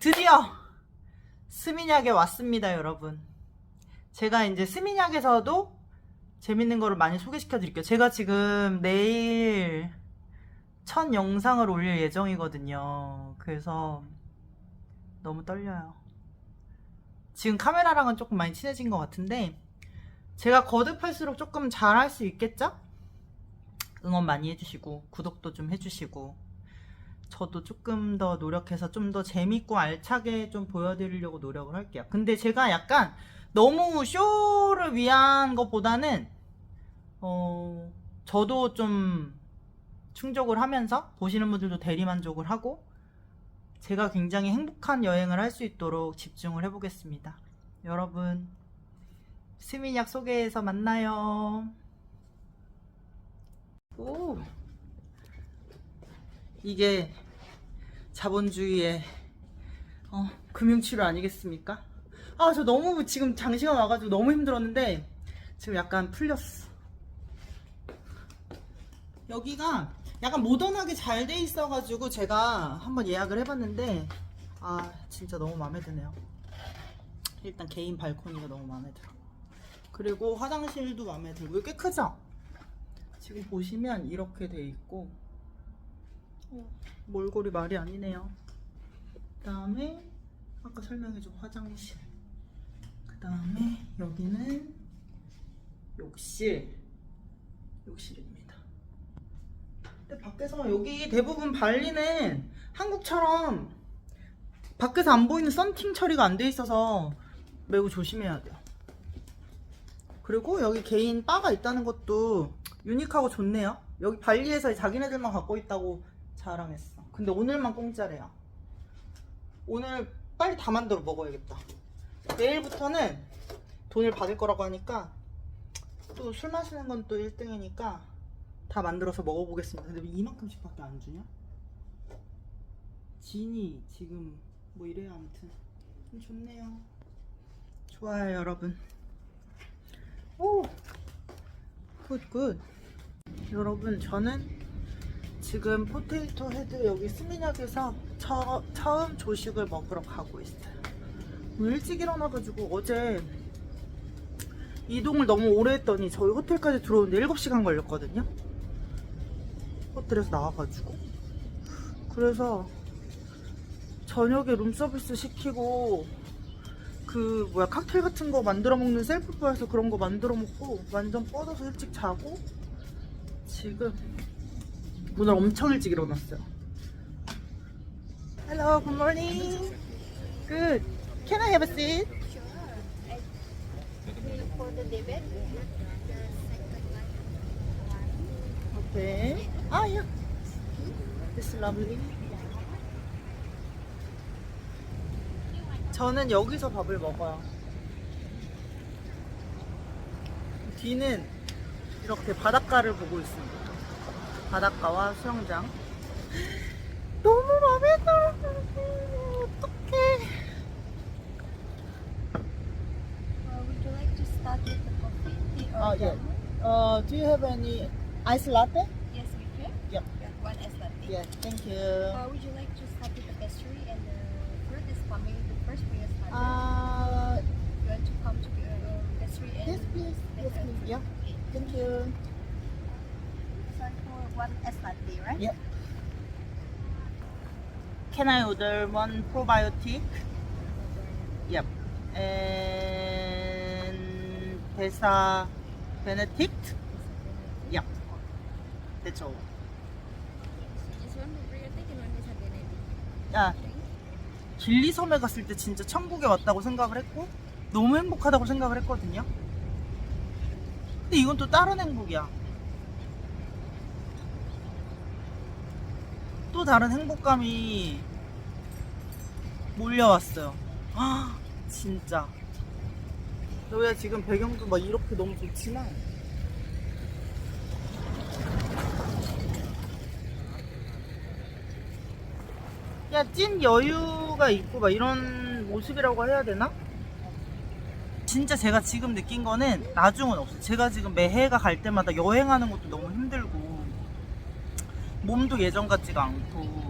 드디어 스미냑에 왔습니다, 여러분. 제가 이제 스미냑에서도 재밌는 거를 많이 소개시켜 드릴게요. 제가 지금 내일 첫 영상을 올릴 예정이거든요. 그래서 너무 떨려요. 지금 카메라랑은 조금 많이 친해진 것 같은데 제가 거듭할수록 조금 잘할 수 있겠죠? 응원 많이 해주시고 구독도 좀 해주시고 저도 조금 더 노력해서 좀 더 재밌고 알차게 좀 보여드리려고 노력을 할게요. 근데 제가 약간 너무 쇼를 위한 것보다는 어 저도 좀 충족을 하면서 보시는 분들도 대리만족을 하고 제가 굉장히 행복한 여행을 할 수 있도록 집중을 해보겠습니다. 여러분 스미냑 소개에서 만나요. 오 이게 자본주의의 어, 금융치료 아니겠습니까? 아 저 너무 지금 장시간 와가지고 너무 힘들었는데 지금 약간 풀렸어. 여기가 약간 모던하게 잘 돼 있어가지고 제가 한번 예약을 해봤는데 아 진짜 너무 마음에 드네요. 일단 개인 발코니가 너무 마음에 들어. 그리고 화장실도 마음에 들고 꽤 크죠? 지금 보시면 이렇게 돼 있고 어, 몰골이 말이 아니네요. 그 다음에 아까 설명해준 화장실. 그 다음에 여기는 욕실. 욕실입니다. 근데 밖에서 여기 대부분 발리는 한국처럼 밖에서 안 보이는 썬팅 처리가 안 돼 있어서 매우 조심해야 돼요. 그리고 여기 개인 바가 있다는 것도 유니크하고 좋네요. 여기 발리에서 자기네들만 갖고 있다고 자랑했어. 근데 오늘만 공짜래요. 오늘 빨리 다 만들어 먹어야겠다. 내일부터는 돈을 받을 거라고 하니까 또 술 마시는 건 또 1등이니까 다 만들어서 먹어보겠습니다. 근데 왜 이만큼씩밖에 안 주냐? 진이 지금 뭐 이래요 아무튼 좀 좋네요. 좋아요 여러분. 오, 굿 굿. 여러분 저는 지금 포테이토 헤드 여기 스미냑에서 처, 처음 조식을 먹으러 가고 있어요. 일찍 일어나가지고 어제 이동을 너무 오래 했더니 저희 호텔까지 들어오는데 7시간 걸렸거든요. 호텔에서 나와가지고. 그래서 저녁에 룸서비스 시키고 그 뭐야 칵테일 같은 거 만들어 먹는 셀프바에서 그런 거 만들어 먹고 완전 뻗어서 일찍 자고 지금 오늘 엄청 일찍 일어났어요. Hello, good morning. Good. Can I have a seat? for the debit. Okay. Ah, yeah. This is lovely. 저는 여기서 밥을 먹어요. 뒤는 이렇게 바닷가를 보고 있습니다. 바닷가와 수영장. 너무 마음에 들어. 어떡해. Uh, would you like to start with the coffee, tea, or Uh, yeah. jamu? Uh, do you have any ice latte? Yes, we can. Yep. Yeah, one is latte. Yeah, thank you. Uh, would you like to start with the pastry and the fruit is coming the first for your starter? Uh, you want to come to the uh, pastry and yes, please. the Yes, please. Yeah, Okay. thank you. One latte, right? Yep. Can I order one probiotic? Yep. And Pesa Benedict? Yep. That's all. Just one probiotic and one is a benedict. 야, 길리섬에 갔을 때 진짜 천국에 왔다고 생각을 했고 너무 행복하다고 생각을 했거든요. 근데 이건 또 다른 행복이야. 또 다른 행복감이 몰려왔어요. 아, 진짜. 여기가 지금 배경도 막 이렇게 너무 좋지만 야, 찐 여유가 있고 막 이런 모습이라고 해야 되나? 진짜 제가 지금 느낀 거는 나중은 없어요. 제가 지금 매해가 갈 때마다 여행하는 것도 너무 힘들고 몸도 예전 같지가 않고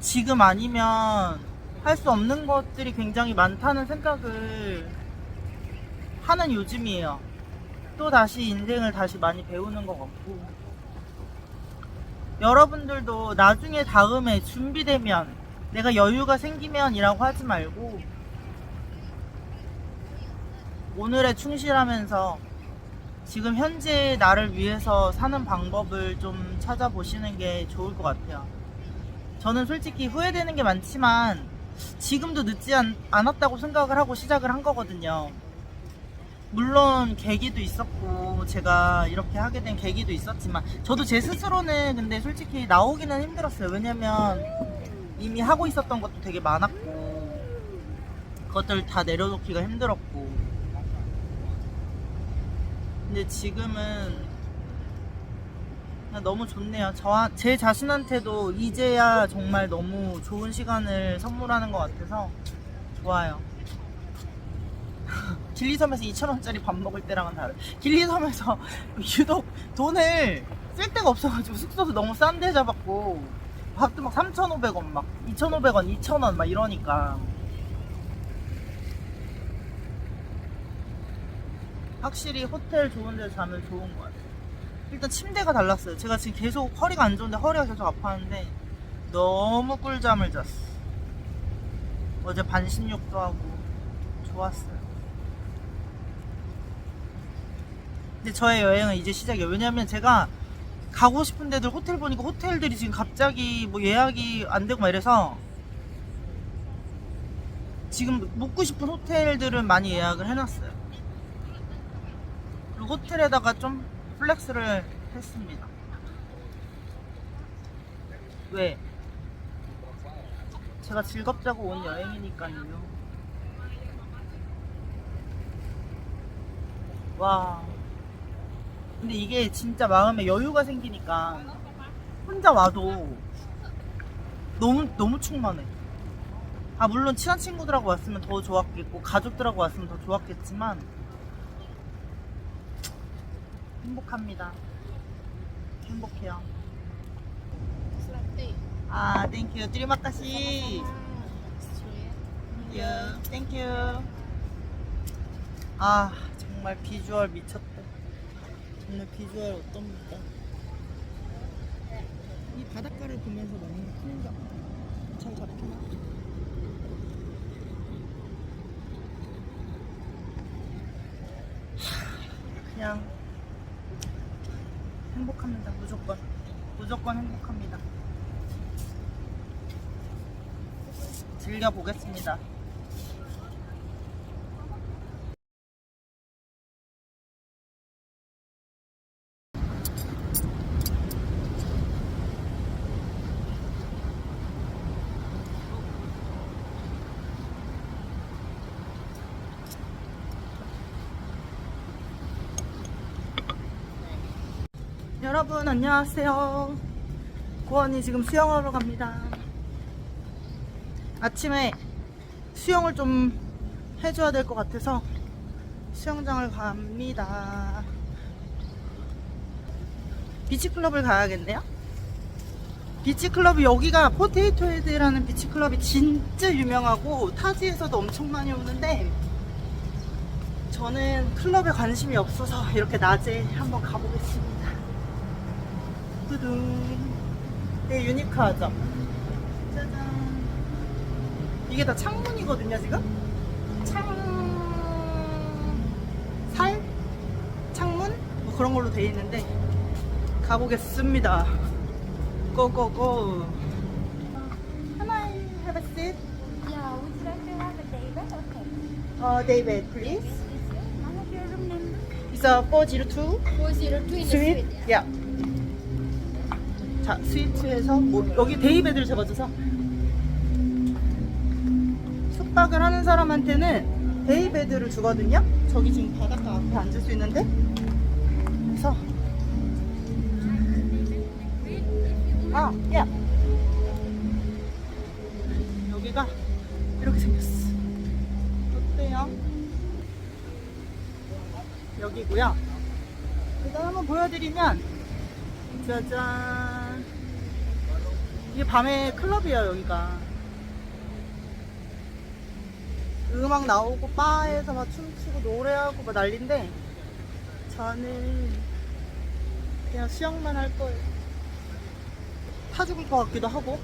지금 아니면 할 수 없는 것들이 굉장히 많다는 생각을 하는 요즘이에요. 또 다시 인생을 다시 많이 배우는 것 같고. 여러분들도 나중에 다음에 준비되면 내가 여유가 생기면이라고 하지 말고 오늘에 충실하면서 지금 현재 나를 위해서 사는 방법을 좀 찾아보시는 게 좋을 것 같아요. 저는 솔직히 후회되는 게 많지만 지금도 늦지 않, 않았다고 생각을 하고 시작을 한 거거든요. 물론 계기도 있었고 제가 이렇게 하게 된 계기도 있었지만 저도 제 스스로는 근데 솔직히 나오기는 힘들었어요. 왜냐면 이미 하고 있었던 것도 되게 많았고 그것들 다 내려놓기가 힘들었고 근데 지금은 그냥 너무 좋네요. 저, 제 자신한테도 이제야 정말 너무 좋은 시간을 선물하는 것 같아서 좋아요. 길리섬에서 2,000원짜리 밥 먹을 때랑은 다르. 길리섬에서 유독 돈을 쓸 데가 없어가지고 숙소도 너무 싼 데 잡았고 밥도 막 3,500원 막 2,500원, 2,000원 막 이러니까 확실히 호텔 좋은 데 자면 좋은 것 같아요. 일단 침대가 달랐어요. 제가 지금 계속 허리가 안 좋은데 허리가 계속 아파하는데 너무 꿀잠을 잤어. 어제 반신욕도 하고 좋았어요. 근데 저의 여행은 이제 시작이에요. 왜냐면 제가 가고 싶은 데들 호텔 보니까 호텔들이 지금 갑자기 뭐 예약이 안 되고 막 이래서 지금 묵고 싶은 호텔들은 많이 예약을 해놨어요. 호텔에다가 좀 플렉스를 했습니다. 왜? 제가 즐겁자고 온 여행이니까요. 와. 근데 이게 진짜 마음에 여유가 생기니까 혼자 와도 너무 너무 충만해. 아 물론 친한 친구들하고 왔으면 더 좋았겠고 가족들하고 왔으면 더 좋았겠지만 행복합니다. 행복해요. 아, 땡큐. 드리마카시. 땡큐. 땡큐. 아, 정말 비주얼 미쳤다. 정말 비주얼 어떻습니까? 이 바닷가를 보면서 먹는 풍경. 잘 잡히나? 하, 그냥 행복합니다. 무조건. 무조건 행복합니다. 즐겨보겠습니다. 여러분 안녕하세요. 고원이 지금 수영하러 갑니다. 아침에 수영을 좀 해줘야 될 것 같아서 수영장을 갑니다. 비치클럽을 가야겠네요. 비치클럽이 여기가 포테이토 헤드라는 비치클럽이 진짜 유명하고 타지에서도 엄청 많이 오는데 저는 클럽에 관심이 없어서 이렇게 낮에 한번 가보겠습니다. 두둥. 되게 유니크하죠? 짜잔. 이게 다 창문이거든요, 지금? 창, 살? 창문? 뭐 그런 걸로 돼 있는데, 가보겠습니다. 고고고. Hi, have a seat. Yeah, would you like to have a day bed? Okay. Uh, David, please. Is I have your room number. It's a 402. 402 in the suite. yeah. 야. 자, 스위트에서 뭐 여기 데이베드를 잡아줘서 숙박을 하는 사람한테는 데이베드를 주거든요. 저기 지금 바닷가 앞에 앉을 수 있는데 그래서 아, 야. 여기가 이렇게 생겼어. 어때요? 여기고요. 그다음 한번 보여드리면 짜잔 이게 밤에 클럽이에요 여기가. 음악 나오고 바에서 막 춤추고 노래하고 막 난린데 저는 그냥 수영만 할 거예요. 타 죽을 것 같기도 하고.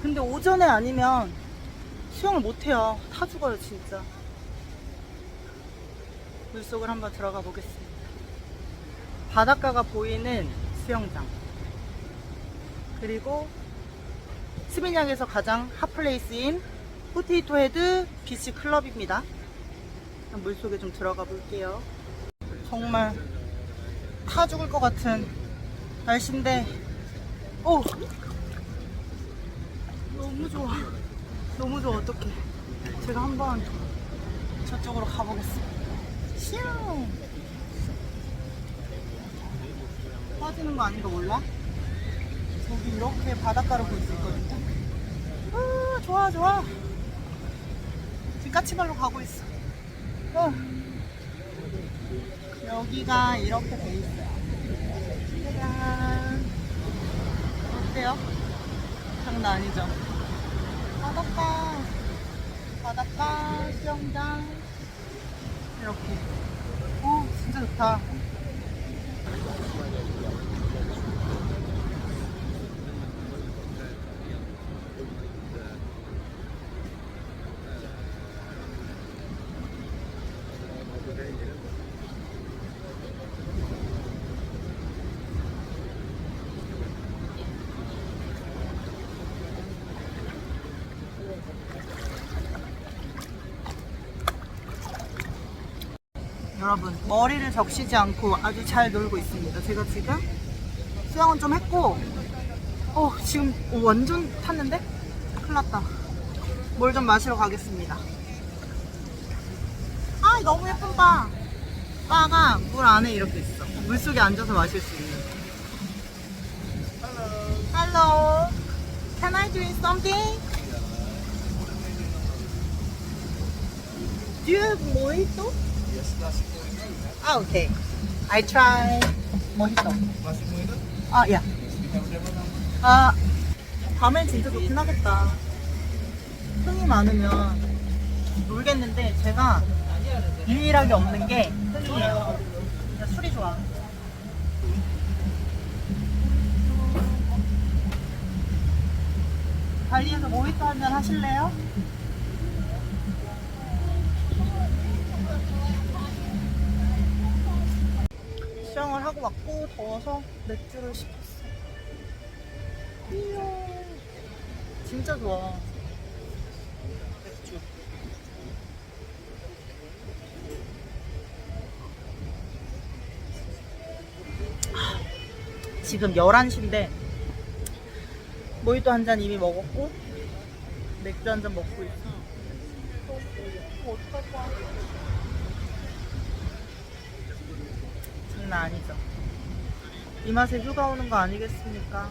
근데 오전에 아니면 수영을 못해요. 타 죽어요 진짜. 물속을 한번 들어가 보겠습니다. 바닷가가 보이는 수영장. 그리고 스미냑에서 가장 핫플레이스인 포테이토 헤드 비치 클럽입니다. 물속에 좀 들어가 볼게요. 정말 타 죽을 것 같은 날씨인데, 오! 너무 좋아. 너무 좋아, 어떡해. 제가 한번 저쪽으로 가보겠습니다. 시우! 빠지는 거 아닌 거 몰라? 저기 이렇게 바닷가를 볼수 있거든요. 아, 좋아, 좋아. 지금 까치발로 가고 있어. 어. 여기가 이렇게 돼 있어요. 짜잔. 어때요? 장난 아니죠? 바닷가, 바닷가, 수영장. 이렇게. 오, 진짜 좋다. 여러분 머리를 적시지 않고 아주 잘 놀고 있습니다. 제가 지금 수영은 좀 했고 어 지금 완전 탔는데? 큰일 났다. 뭘 좀 마시러 가겠습니다. 아 너무 예쁜 바. 바가 물 안에 이렇게 있어. 물속에 앉아서 마실 수 있는. Hello. Can I drink something? Do you have mojito? Ah, okay. I try mojito. 아, 야. 아, 밤엔 진짜 좋긴 하겠다. 흥이 많으면 놀겠는데 제가 유일하게 없는 게 흥이에요. 진짜 술이 좋아. 발리에서 모히또 한잔 하실래요? 수영을 하고 왔고 더워서 맥주를 시켰어. 이야, 진짜 좋아. 맥주. 아, 지금 11시인데 모히또 한 잔 이미 먹었고 맥주 한 잔 먹고 있어. 어, 어떡할 거야? 장난 아니죠. 이 맛에 휴가 오는 거 아니겠습니까?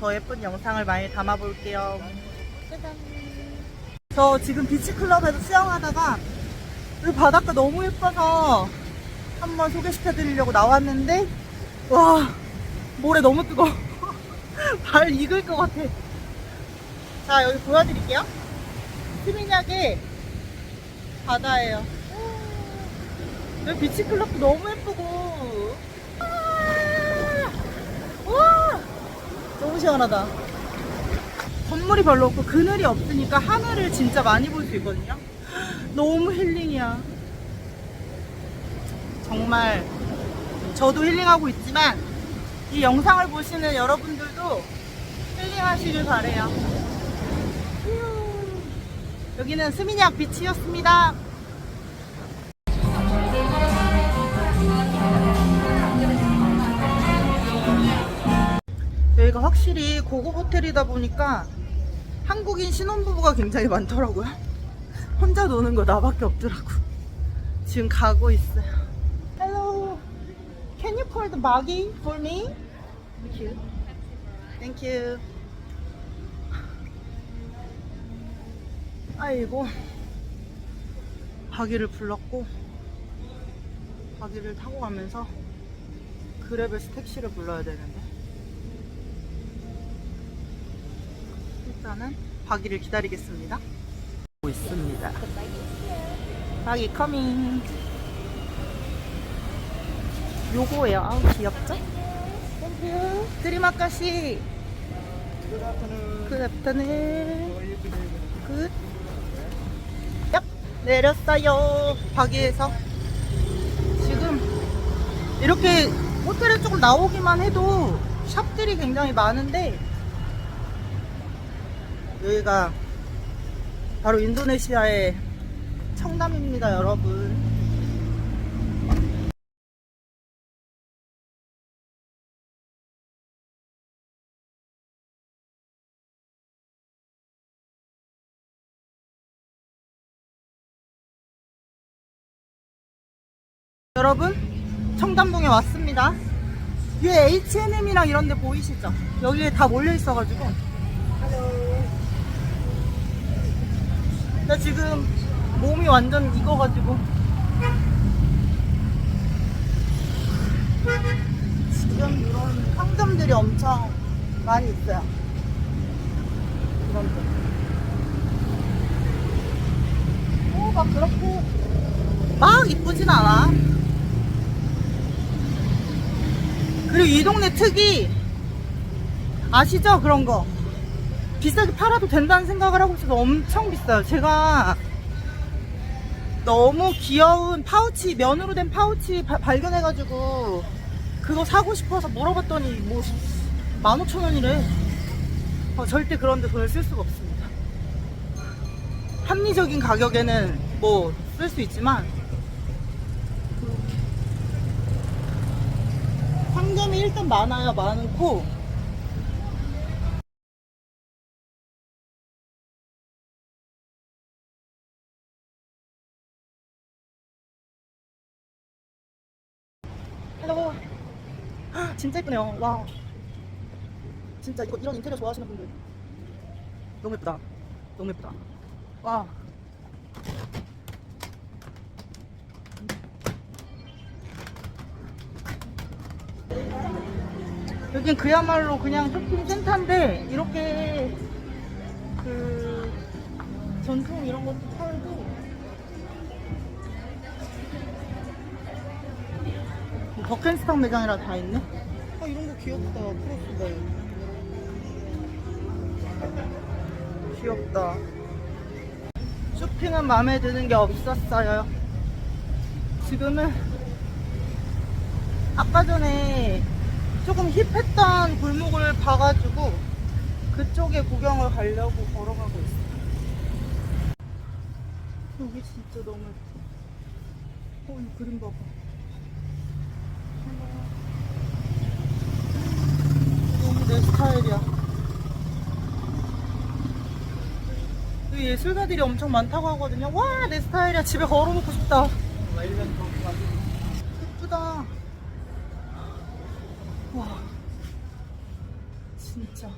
더 예쁜 영상을 많이 담아볼게요. 짜잔. 저 지금 비치클럽에서 수영하다가 여기 바닷가 너무 예뻐서 한번 소개시켜드리려고 나왔는데 와 모래 너무 뜨거워. 발 익을 것 같아. 자 여기 보여드릴게요. 스미냑의 바다예요. 여기 비치클럽도 너무 예쁘고. 아, 와! 너무 시원하다. 건물이 별로 없고 그늘이 없으니까 하늘을 진짜 많이 볼 수 있거든요. 너무 힐링이야. 정말 저도 힐링하고 있지만 이 영상을 보시는 여러분들도 힐링하시길 바래요. 휴. 여기는 스미냑 비치였습니다 여기가 확실히 고급 호텔이다 보니까 한국인 신혼부부가 굉장히 많더라고요. 혼자 노는 거 나밖에 없더라고. 지금 가고 있어요. Hello. Can you call the buggy for me? Thank you. Thank you. 아이고. 바기를 불렀고 바기를 타고 가면서 그랩에서 택시를 불러야 되는데 일단은 박이를 기다리겠습니다. 있습니다. 박이 커밍. 요거예요. 아우 귀엽죠? 드리마카시. 그 굿. 얍 내렸어요. 박이에서 지금 이렇게 호텔에 조금 나오기만 해도 샵들이 굉장히 많은데 여기가 바로 인도네시아의 청담입니다, 여러분. 여러분, 청담동에 왔습니다. 위에 H&M이랑 이런 데 보이시죠? 여기에 다 몰려 있어가지고. 나 지금 몸이 완전 익어가지고. 지금 이런 상점들이 엄청 많이 있어요. 이런 데. 오, 막 그렇게 막 이쁘진 않아. 그리고 이 동네 특이 아시죠? 그런 거 비싸게 팔아도 된다는 생각을 하고 있어서 엄청 비싸요. 제가 너무 귀여운 파우치 면으로 된 파우치 바- 발견해가지고 그거 사고 싶어서 물어봤더니 뭐 15,000원이래. 어, 절대 그런데 돈을 쓸 수가 없습니다. 합리적인 가격에는 뭐 쓸 수 있지만 상점이 일단 많아요 많고 헉, 진짜 예쁘네요. 와. 진짜 이거 이런 인테리어 좋아하시는 분들. 너무 예쁘다. 너무 예쁘다. 와. 여긴 그야말로 그냥 쇼핑 센터인데 이렇게 그 전통 이런 것도 버켄스탕 매장이라 다 있네. 아 이런 거 귀엽다. 크로스백. 귀엽다. 쇼핑은 마음에 드는 게 없었어요. 지금은 아까 전에 조금 힙했던 골목을 봐가지고 그쪽에 구경을 가려고 걸어가고 있어요. 여기 진짜 너무 예뻐. 어, 이 그림 봐봐. 내 스타일이야. 예술가들이 엄청 많다고 하거든요. 와, 내 스타일이야. 집에 걸어놓고 싶다. 예쁘다. 와, 진짜.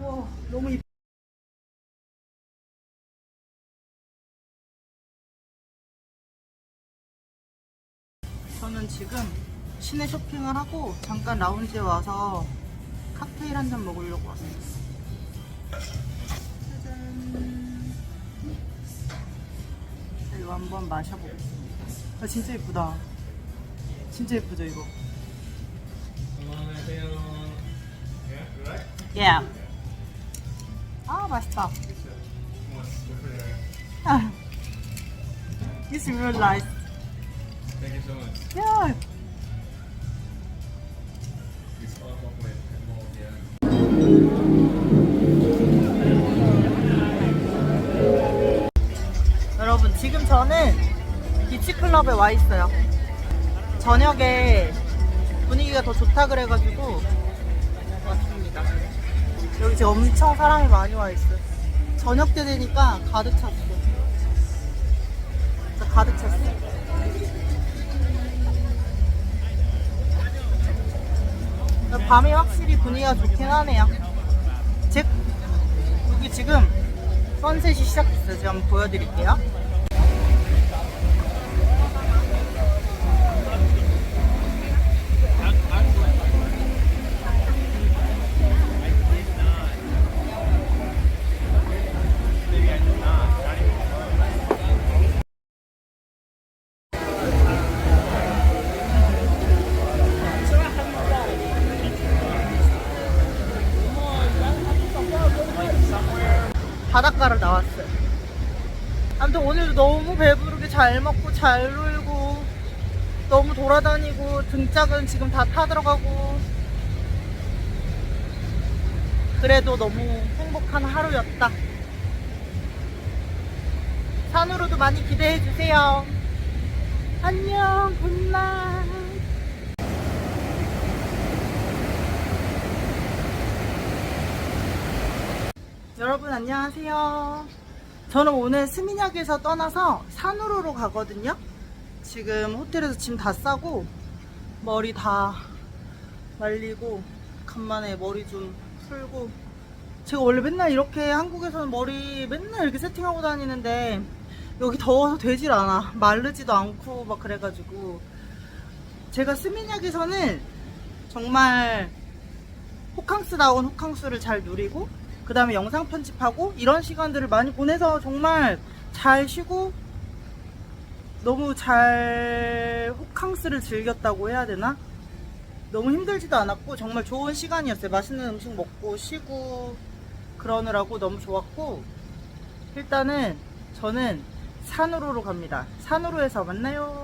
와, 너무 저 지금 시내 쇼핑을 하고 잠깐 라운지에 와서 칵테일 한 잔 먹으려고 왔어요. 짜잔. 자, 이거 한번 마셔보겠습니다. 아, 진짜 예쁘다. 진짜 예쁘죠, 이거? 예. 아, 맛있다. 아, It's really nice. 여러분 지금 저는 비치클럽에 와 있어요. 저녁에 분위기가 더 좋다 그래가지고 왔습니다. 여기 지금 엄청 사람이 많이 와 있어요. 저녁 때 되니까 가득 찼어 가득 찼어 밤이 확실히 분위기가 좋긴 하네요 즉 여기 지금 선셋이 시작됐어요. 제가 한번 보여드릴게요. 잘 먹고 잘 놀고 너무 돌아다니고 등짝은 지금 다 타들어가고 그래도 너무 행복한 하루였다. 산으로도 많이 기대해 주세요. 안녕, 굿나잇. 여러분 안녕하세요. 저는 오늘 스미냑에서 떠나서 산으로로 가거든요. 지금 호텔에서 짐 다 싸고 머리 다 말리고 간만에 머리 좀 풀고. 제가 원래 맨날 이렇게 한국에서는 머리 맨날 이렇게 세팅하고 다니는데 여기 더워서 되질 않아. 마르지도 않고 막 그래가지고. 제가 스미냑에서는 정말 호캉스다운 호캉스를 잘 누리고 그 다음에 영상 편집하고 이런 시간들을 많이 보내서 정말 잘 쉬고 너무 잘 호캉스를 즐겼다고 해야 되나? 너무 힘들지도 않았고 정말 좋은 시간이었어요. 맛있는 음식 먹고 쉬고 그러느라고 너무 좋았고 일단은 저는 산으로로 갑니다. 산으로에서 만나요.